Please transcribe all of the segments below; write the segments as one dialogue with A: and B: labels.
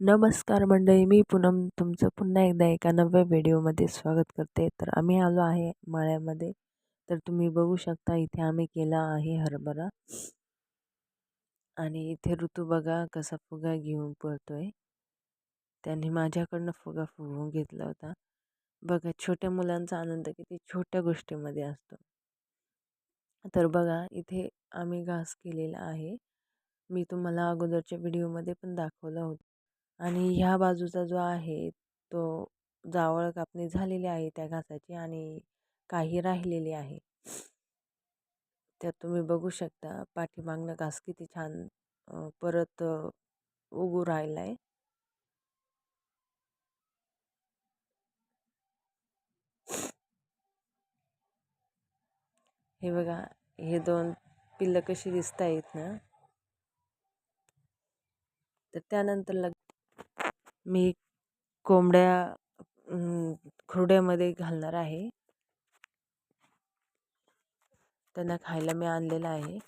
A: नमस्कार मंडळी मी पूनम तुमचं पुन्हा एकदा एका नव्या व्हिडिओमध्ये स्वागत करते. तर आम्ही आलो आहे माळ्यामध्ये. तर तुम्ही बघू शकता इथे आम्ही केला आहे हरभरा. आणि इथे ऋतू बघा कसा फुगा घेऊन पळतोय. त्यांनी माझ्याकडनं फुगा फुगवून घेतला होता. बघा छोट्या मुलांचा आनंद किती छोट्या गोष्टीमध्ये असतो. तर बघा इथे आम्ही घास केलेला आहे. मी तुम्हाला अगोदरच्या व्हिडिओमध्ये पण दाखवलं होतं. आणि ह्या बाजूचा जो आहे तो जावळ कापणी झालेली आहे त्या घासाची आणि काही राहिलेली आहे. त्यात तुम्ही बघू शकता पाठीमागनं घास किती छान परत उगू राहिला आहे हे बघा हे दोन पिल्लं कशी दिसत आहेत ना. तर त्यानंतर लग मी कोंबड्या खुरड्यामध्ये घालणार आहे. त्यांना खायला मी आणलेलं आहे.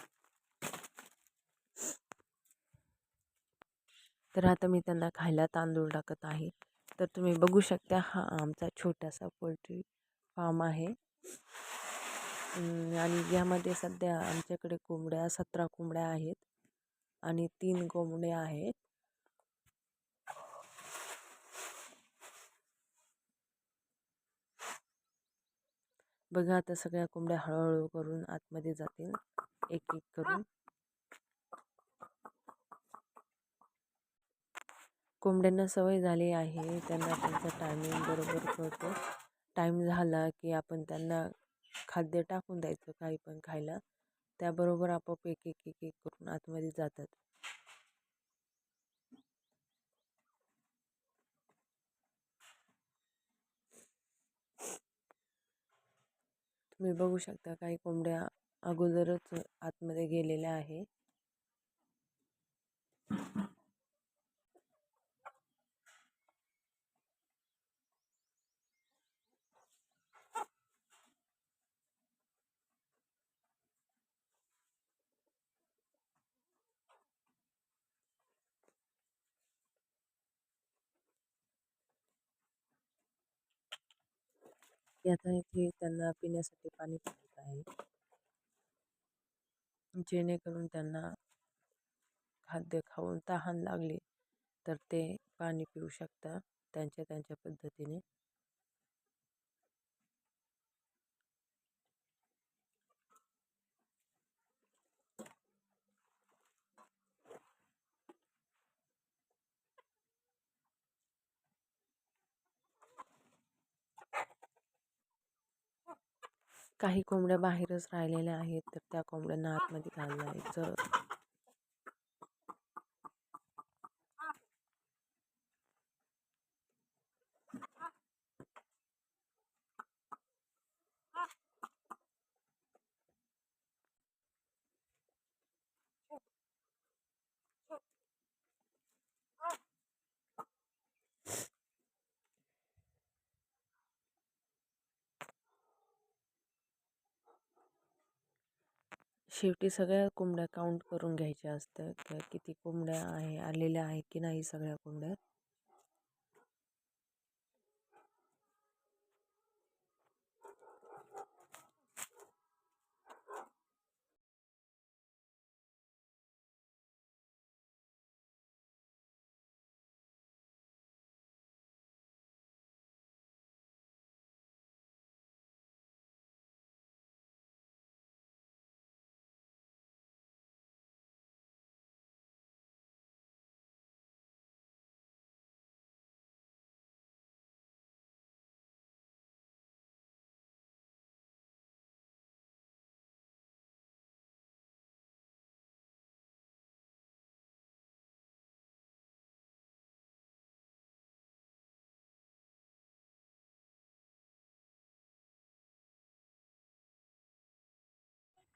A: तर आता मी त्यांना खायला तांदूळ टाकत आहे. तर तुम्ही बघू शकता हा आमचा छोटासा पोल्ट्री फार्म आहे. आणि यामध्ये सध्या आमच्याकडे कोंबड्या सतरा कोंबड्या आहेत आणि तीन कोंबड्या आहेत. बघा आता सगळ्या कोंबड्या हळूहळू करून आतमध्ये जातील. एक एक करून. कोंबड्यांना सवय झाली आहे त्यांना त्यांचा टायमिंग बरोबर कळतो. टाईम झाला की आपण त्यांना खाद्य टाकून द्यायचं काही पण खायला. त्याबरोबर आपोआप एक एक एक एक करून आतमध्ये जातात. तुम्ही बघू शकता काही कोंबड्या अगोदरच आतमध्ये गेलेल्या आहे. आता इथे त्यांना पिण्यासाठी पाणी पाजत आहे. जेणेकरून त्यांना खाद्य खाऊन तहान लागली तर ते पाणी पिऊ शकतात त्यांच्या त्यांच्या पद्धतीने काही कोंबड्या बाहेरच राहिलेल्या आहेत तर त्या कोंबड्यांना आतमध्ये घालायचं शेवटी सगळ्या कोंबड्या काउंट करून घ्यायच्या असतात किती कोंबड्या आहे आलेल्या आहे की नाही सगळ्या कोंबड्या?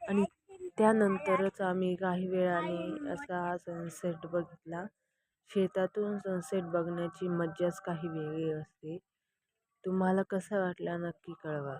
A: आणि त्यानंतरच आम्ही काही वेळाने असा सनसेट बघितला. शेतातून सनसेट बघण्याची मज्जाच काही वेगळी असते. तुम्हाला कसा वाटला नक्की कळवा.